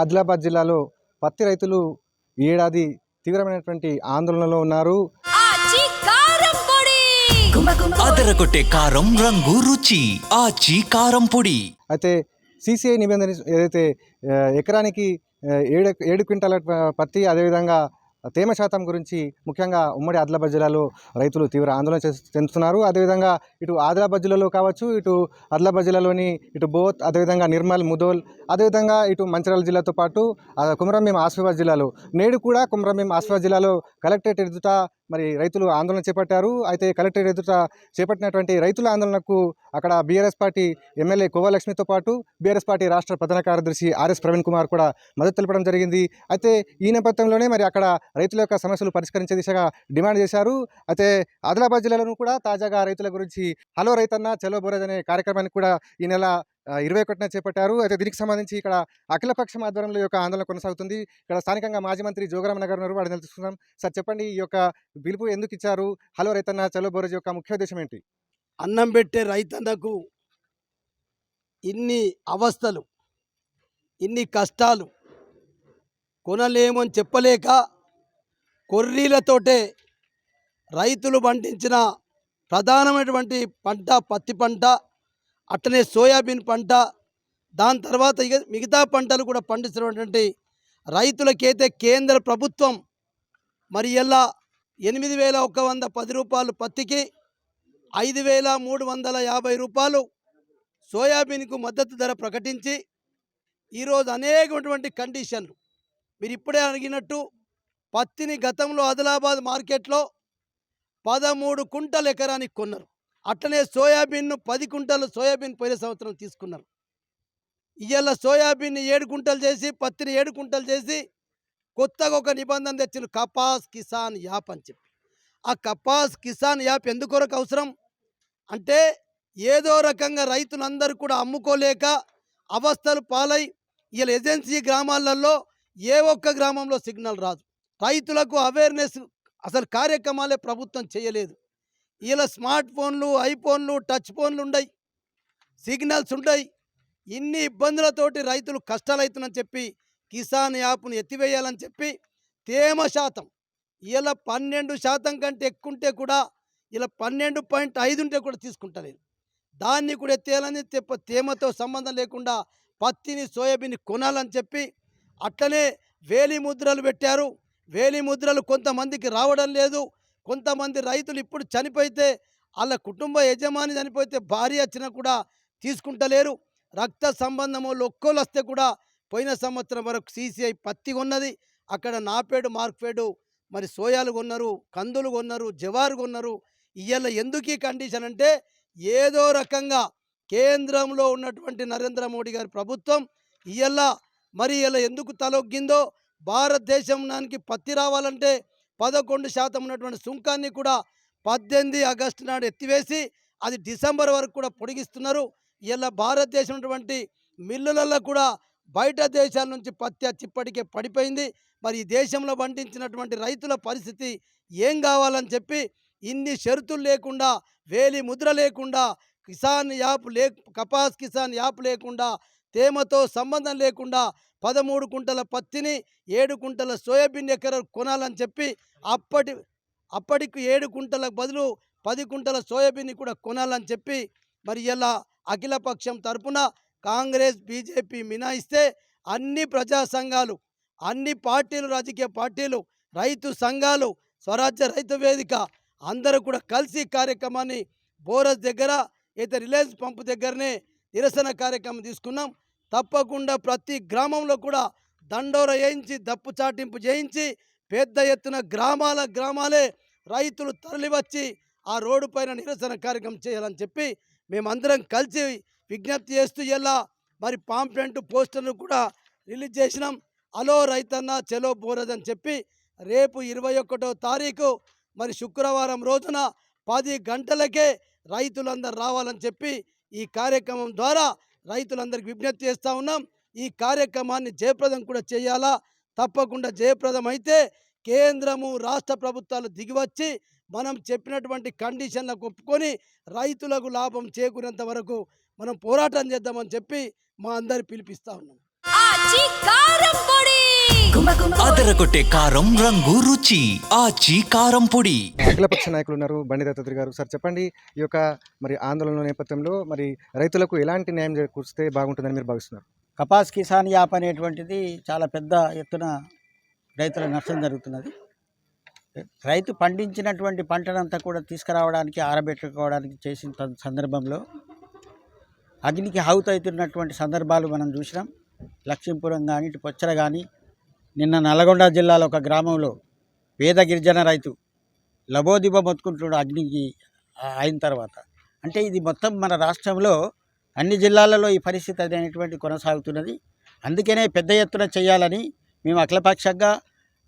ఆదిలాబాద్ జిల్లాలో పత్తి రైతులు ఈ ఏడాది తీవ్రమైనటువంటి ఆందోళనలో ఉన్నారు. ఆచి కారం పొడి! అదరగొట్టే కారం రంగు రుచి ఆచి కారం పొడి. అయితే సీసీఐ నిబంధన ఏదైతే ఎకరానికి ఏడు ఏడు క్వింటాల పత్తి అదేవిధంగా తేమ శాతం గురించి ముఖ్యంగా ఉమ్మడి ఆదిలాబాద్ జిల్లాలో రైతులు తీవ్ర ఆందోళన చెందుతున్నారు. అదేవిధంగా ఇటు ఆదిలాబాద్ జిల్లాలో కావచ్చు ఇటు ఆదిలాబాద్ జిల్లాలోని ఇటు బోత్ అదేవిధంగా నిర్మల్ ముదోల్ అదేవిధంగా ఇటు మంచిర్యాల జిల్లాతో పాటు కుమరంభీం ఆసిఫాబాద్ జిల్లాలో నేడు కూడా కుమరంభీం ఆసిఫాబాద్ జిల్లాలో కలెక్టరేట్ ఎదుట మరి రైతులు ఆందోళన చేపట్టారు. అయితే కలెక్టర్ ఎదుట చేపట్టినటువంటి రైతుల ఆందోళనకు అక్కడ బీఆర్ఎస్ పార్టీ ఎమ్మెల్యే కోవలక్ష్మితో పాటు బీఆర్ఎస్ పార్టీ రాష్ట్ర ప్రధాన కార్యదర్శి ఆర్ఎస్ ప్రవీణ్ కుమార్ కూడా మద్దతు తెలపడం జరిగింది. అయితే ఈ నేపథ్యంలోనే మరి అక్కడ రైతుల యొక్క సమస్యలు పరిష్కరించే దిశగా డిమాండ్ చేశారు. అయితే ఆదిలాబాద్ జిల్లాలోనూ కూడా తాజాగా రైతుల గురించి హలో రైతన్న చలో బోరేజ్ అనే కార్యక్రమానికి కూడా ఈ నెల ఇరవై ఒకటిన చేపట్టారు. అయితే దీనికి సంబంధించి ఇక్కడ అఖిలపక్షం ఆధ్వర్యంలో యొక్క ఆందోళన కొనసాగుతుంది. ఇక్కడ స్థానికంగా మాజీ మంత్రి జోగరామ నగర్ ఉన్నారు. వాడిని తెలుసుకుందాం. సార్ చెప్పండి ఈ యొక్క పిలుపు ఎందుకు ఇచ్చారు? హలో రైతన్న చలో బోరేజ్ యొక్క ముఖ్య ఉద్దేశం ఏంటి? అన్నం పెట్టే రైతన్నకు ఇన్ని అవస్థలు ఇన్ని కష్టాలు కొనలేమని చెప్పలేక కొర్రీలతోటే రైతులు పండించిన ప్రధానమైనటువంటి పంట పత్తి పంట అట్లనే సోయాబీన్ పంట దాని తర్వాత ఇక మిగతా పంటలు కూడా పండిస్తున్నటువంటి రైతులకైతే కేంద్ర ప్రభుత్వం మరి ఎలా ఎనిమిది వేల ఒక వంద పది రూపాయలు పత్తికి ఐదు వేల మూడు వందల యాభై రూపాయలు సోయాబీన్కు మద్దతు ధర ప్రకటించి ఈరోజు అనేకమైనటువంటి కండిషన్లు. మీరు ఇప్పుడే అడిగినట్టు పత్తిని గతంలో ఆదిలాబాద్ మార్కెట్లో పదమూడు కుంటల ఎకరానికి కొన్నారు. అట్లనే సోయాబీన్ను పది కుంటలు సోయాబీన్ పోయిన సంవత్సరం తీసుకున్నారు. ఇవాళ సోయాబీన్ని ఏడు కుంటలు చేసి పత్తిని ఏడు కుంటలు చేసి కొత్తగా ఒక నిబంధన తెచ్చిన కపాస్ కిసాన్ యాప్ అని చెప్పి. ఆ కపాస్ కిసాన్ యాప్ ఎందుకొరకు అవసరం? అంటే ఏదో రకంగా రైతులందరూ కూడా అమ్ముకోలేక అవస్థలు పాలై ఇలా ఏజెన్సీ గ్రామాలలో ఏ ఒక్క గ్రామంలో సిగ్నల్ రాదు. రైతులకు అవేర్నెస్ అసలు కార్యక్రమాలే ప్రభుత్వం చేయలేదు. ఇలా స్మార్ట్ ఫోన్లు ఐఫోన్లు టచ్ ఫోన్లు ఉన్నాయి సిగ్నల్స్ ఉన్నాయి ఇన్ని ఇబ్బందులతోటి రైతులు కష్టాలవుతుందని చెప్పి కిసాన్ యాప్ను ఎత్తివేయాలని చెప్పి తేమ శాతం. ఇలా పన్నెండు శాతం కంటే ఎక్కువ ఉంటే కూడా ఇలా పన్నెండు పాయింట్ ఐదు ఉంటే కూడా తీసుకుంటలేదు. దాన్ని కూడా ఎత్తేయాలని తెప్ప తేమతో సంబంధం లేకుండా పత్తిని సోయాబీన్ కొనాలని చెప్పి అట్లనే వేలి ముద్రలు పెట్టారు. వేలి ముద్రలు కొంతమందికి రావడం లేదు. కొంతమంది రైతులు ఇప్పుడు చనిపోతే వాళ్ళ కుటుంబ యజమాని చనిపోతే భార్య వచ్చినా కూడా తీసుకుంటలేరు. రక్త సంబంధము లొక్కోలు వస్తే కూడా పోయిన సంవత్సరం వరకు సీసీఐ పత్తి కొన్నది. అక్కడ నాపేడు మార్క్పేడు మరి సోయాలు కొన్నారు కందులు కొన్నారు జవారు కొన్నారు. ఇవాళ ఎందుకు ఈ కండిషన్ అంటే ఏదో రకంగా కేంద్రంలో ఉన్నటువంటి నరేంద్ర మోడీ గారి ప్రభుత్వం ఇవాళ మరి ఇలా ఎందుకు తలొగ్గిందో భారతదేశానికి పత్తి రావాలంటే పదకొండు శాతం ఉన్నటువంటి సుంకాన్ని కూడా పద్దెనిమిది ఆగస్టు నాడు ఎత్తివేసి అది డిసెంబర్ వరకు కూడా పొడిగిస్తున్నారు. ఇలా భారతదేశం ఉన్నటువంటి మిల్లులలో కూడా బయట దేశాల నుంచి పత్తి చిప్పటికే పడిపోయింది. మరి ఈ దేశంలో పండించినటువంటి రైతుల పరిస్థితి ఏం కావాలని చెప్పి ఇన్ని షరతులు లేకుండా వేలి ముద్ర లేకుండా కిసాన్ యాప్ లే కపాస్ కిసాన్ యాప్ లేకుండా తేమతో సంబంధం లేకుండా పదమూడు కుంటల పత్తిని ఏడు కుంటల సోయాబీన్ ఎకర కొనాలని చెప్పి అప్పటి అప్పటికి ఏడు కుంటలకు బదులు పది కుంటల సోయాబీన్ కూడా కొనాలని చెప్పి మరి ఇలా అఖిలపక్షం తరపున కాంగ్రెస్ బీజేపీ మినాయిస్తే అన్ని ప్రజా సంఘాలు అన్ని పార్టీలు రాజకీయ పార్టీలు రైతు సంఘాలు స్వరాజ్య రైతు వేదిక అందరూ కూడా కలిసి కార్యక్రమాన్ని బోరస్ దగ్గర అయితే రిలయన్స్ పంపు దగ్గరనే నిరసన కార్యక్రమం తీసుకున్నాం. తప్పకుండా ప్రతి గ్రామంలో కూడా దండోర వేయించి దప్పు చాటింపు చేయించి పెద్ద ఎత్తున గ్రామాల గ్రామాలే రైతులు తరలివచ్చి ఆ రోడ్డు పైన నిరసన కార్యక్రమం చేయాలని చెప్పి మేమందరం కలిసి విజ్ఞప్తి చేస్తూ ఎలా మరి పాంప్లెంట్ పోస్టర్లు కూడా రిలీజ్ చేసినాం. అలో రైతన్న చెలో బోరద్ చెప్పి రేపు ఇరవై ఒకటో తారీఖు మరి శుక్రవారం రోజున పది గంటలకే రైతులందరూ రావాలని చెప్పి ఈ కార్యక్రమం ద్వారా రైతులందరికీ విజ్ఞప్తి చేస్తూ ఉన్నాం ఈ కార్యక్రమాన్ని జయప్రదం కూడా చేయాలా? తప్పకుండా జయప్రదం అయితే కేంద్రము రాష్ట్ర ప్రభుత్వాలు దిగివచ్చి మనం చెప్పినటువంటి కండిషన్లకు ఒప్పుకొని రైతులకు లాభం చేకూరేంత వరకు మనం పోరాటం చేద్దామని చెప్పి మా అందరి పిలిపిస్తా ఉన్నాం. అదరగొట్టే కారం రంగు రుచి. ఆచి కారం పొడి. అఖిలపక్ష నాయకులు ఉన్నారు బండి దత్తాత్రి గారు. సార్ చెప్పండి ఈ యొక్క మరి ఆందోళన నేపథ్యంలో మరి రైతులకు ఎలాంటి న్యాయం చేకూరిస్తే బాగుంటుందని మీరు భావిస్తున్నారు? కపాస్ కిసాన్ యాప్ అనేటువంటిది చాలా పెద్ద ఎత్తున రైతుల నష్టం జరుగుతున్నది. రైతు పండించినటువంటి పంటనంతా కూడా తీసుకురావడానికి ఆరబెట్టుకోవడానికి చేసిన సందర్భంలో అగ్నికి అవుతున్నటువంటి సందర్భాలు మనం చూసినాం. లక్ష్మీపురం కానీ ఇటు పొచ్చర కానీ నిన్న నల్గొండ జిల్లాలో ఒక గ్రామంలో పేద గిరిజన రైతు లబోదిబ మొత్తుకుంటున్నాడు అగ్నికి అయిన తర్వాత. అంటే ఇది మొత్తం మన రాష్ట్రంలో అన్ని జిల్లాలలో ఈ పరిస్థితి అనేటువంటి కొనసాగుతున్నది. అందుకనే పెద్ద ఎత్తున చేయాలని మేము అఖిలపక్షంగా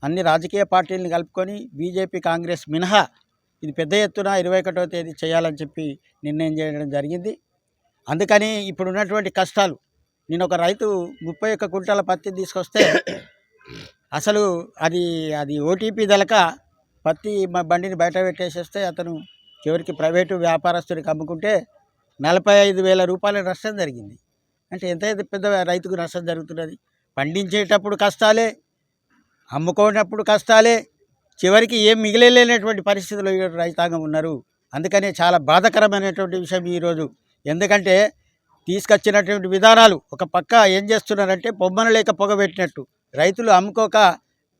అన్ని రాజకీయ పార్టీలను కలుపుకొని బీజేపీ కాంగ్రెస్ మినహా ఇది పెద్ద ఎత్తున ఇరవై ఒకటో తేదీ చేయాలని చెప్పి నిర్ణయం చేయడం జరిగింది. అందుకని ఇప్పుడు ఉన్నటువంటి కష్టాలు. నేను ఒక రైతు ముప్పై ఒక్క కుంటాల పత్తి తీసుకొస్తే అసలు అది అది ఓటీపీ దలక పత్తి మా బండిని బయట పెట్టేసేస్తే అతను చివరికి ప్రైవేటు వ్యాపారస్తుడికి అమ్ముకుంటే నలభై ఐదు వేల రూపాయల నష్టం జరిగింది. అంటే ఎంత పెద్ద రైతుకు నష్టం జరుగుతున్నది? పండించేటప్పుడు కష్టాలే అమ్ముకునేటప్పుడు కష్టాలే చివరికి ఏం మిగిలేనటువంటి పరిస్థితుల్లో రైతాంగం ఉన్నారు. అందుకనే చాలా బాధకరమైనటువంటి విషయం ఈరోజు ఎందుకంటే తీసుకొచ్చినటువంటి విధానాలు ఒక పక్క ఏం చేస్తున్నారంటే బొమ్మను లేక పొగబెట్టినట్టు రైతులు అమ్ముకోక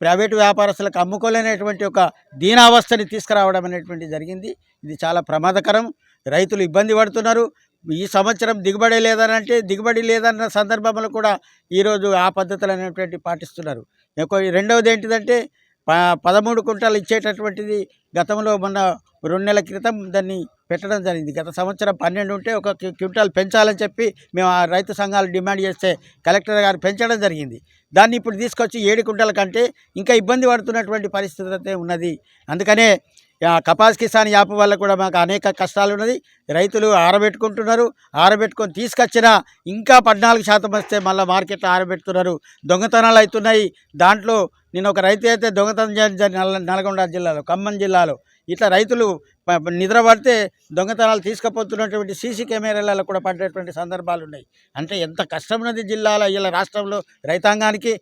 ప్రైవేటు వ్యాపారస్తులకు అమ్ముకోలేనటువంటి ఒక దీనావస్థని తీసుకురావడం అనేటువంటి జరిగింది. ఇది చాలా ప్రమాదకరం. రైతులు ఇబ్బంది పడుతున్నారు. ఈ సంవత్సరం దిగుబడి లేదని అంటే దిగుబడి లేదన్న సందర్భంలో కూడా ఈరోజు ఆ పద్ధతులు అనేటువంటి పాటిస్తున్నారు. రెండవది ఏంటిదంటే ప పదమూడు కుంటాలు ఇచ్చేటటువంటిది గతంలో మొన్న రెండు నెలల క్రితం దాన్ని పెట్టడం జరిగింది. గత సంవత్సరం పన్నెండు ఉంటే ఒక క్వింటాల్ పెంచాలని చెప్పి మేము ఆ రైతు సంఘాలు డిమాండ్ చేస్తే కలెక్టర్ గారు పెంచడం జరిగింది. దాన్ని ఇప్పుడు తీసుకొచ్చి ఏడు కుంటల కంటే ఇంకా ఇబ్బంది పడుతున్నటువంటి పరిస్థితి అయితే ఉన్నది. అందుకనే కపాస్ కిసాన్ యాప్ వల్ల కూడా మాకు అనేక కష్టాలు ఉన్నది. రైతులు ఆరబెట్టుకుంటున్నారు. ఆరబెట్టుకొని తీసుకొచ్చినా ఇంకా పద్నాలుగు శాతం వస్తే మళ్ళీ మార్కెట్లో ఆరబెడుతున్నారు. దొంగతనాలు అవుతున్నాయి. దాంట్లో నేను ఒక రైతు అయితే దొంగతనం జరిగి నల్గొండ జిల్లాలో ఖమ్మం జిల్లాలో ఇట్లా రైతులు నిద్రపడితే దొంగతనాలు తీసుకుపోతున్నటువంటి సీసీ కెమెరాలలో కూడా పడేటువంటి సందర్భాలు ఉన్నాయి. అంటే ఎంత కష్టం ఉన్నది జిల్లాలో ఇలా రాష్ట్రంలో రైతాంగానికి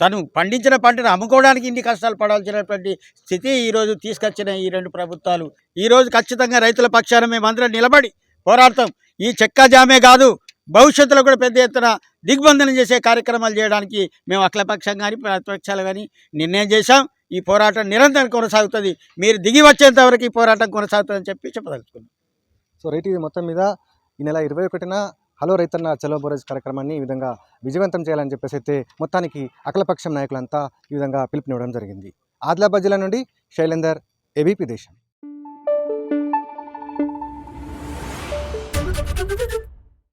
తను పండించిన పంటను అమ్ముకోవడానికి ఇన్ని కష్టాలు పడాల్సినటువంటి స్థితి ఈరోజు తీసుకొచ్చిన ఈ రెండు ప్రభుత్వాలు. ఈరోజు ఖచ్చితంగా రైతుల పక్షాన మేమందరం నిలబడి పోరాడతాం. ఈ చెక్క జామే కాదు భవిష్యత్తులో కూడా పెద్ద ఎత్తున దిగ్బంధనం చేసే కార్యక్రమాలు చేయడానికి మేము అఖిలపక్షం కానీ ప్రతిపక్షాలు కానీ నిర్ణయం చేశాం. ఈ పోరాటం నిరంతరం కొనసాగుతుంది. మీరు దిగి వచ్చేంత వరకు ఈ పోరాటం కొనసాగుతుందని చెప్పి చెప్పదలుచుకున్నాం. సో రైతు ఇది మొత్తం మీద ఈ నెల ఇరవై ఒకటిన హలో రైతన్న చలో బోరేజ్ కార్యక్రమాన్ని ఈ విధంగా విజయవంతం చేయాలని చెప్పేసి అయితే మొత్తానికి అఖిలపక్షం నాయకులంతా ఈ విధంగా పిలుపునివ్వడం జరిగింది. ఆదిలాబాద్ జిల్లా నుండి శైలేందర్ ఏబీపీ దేశం.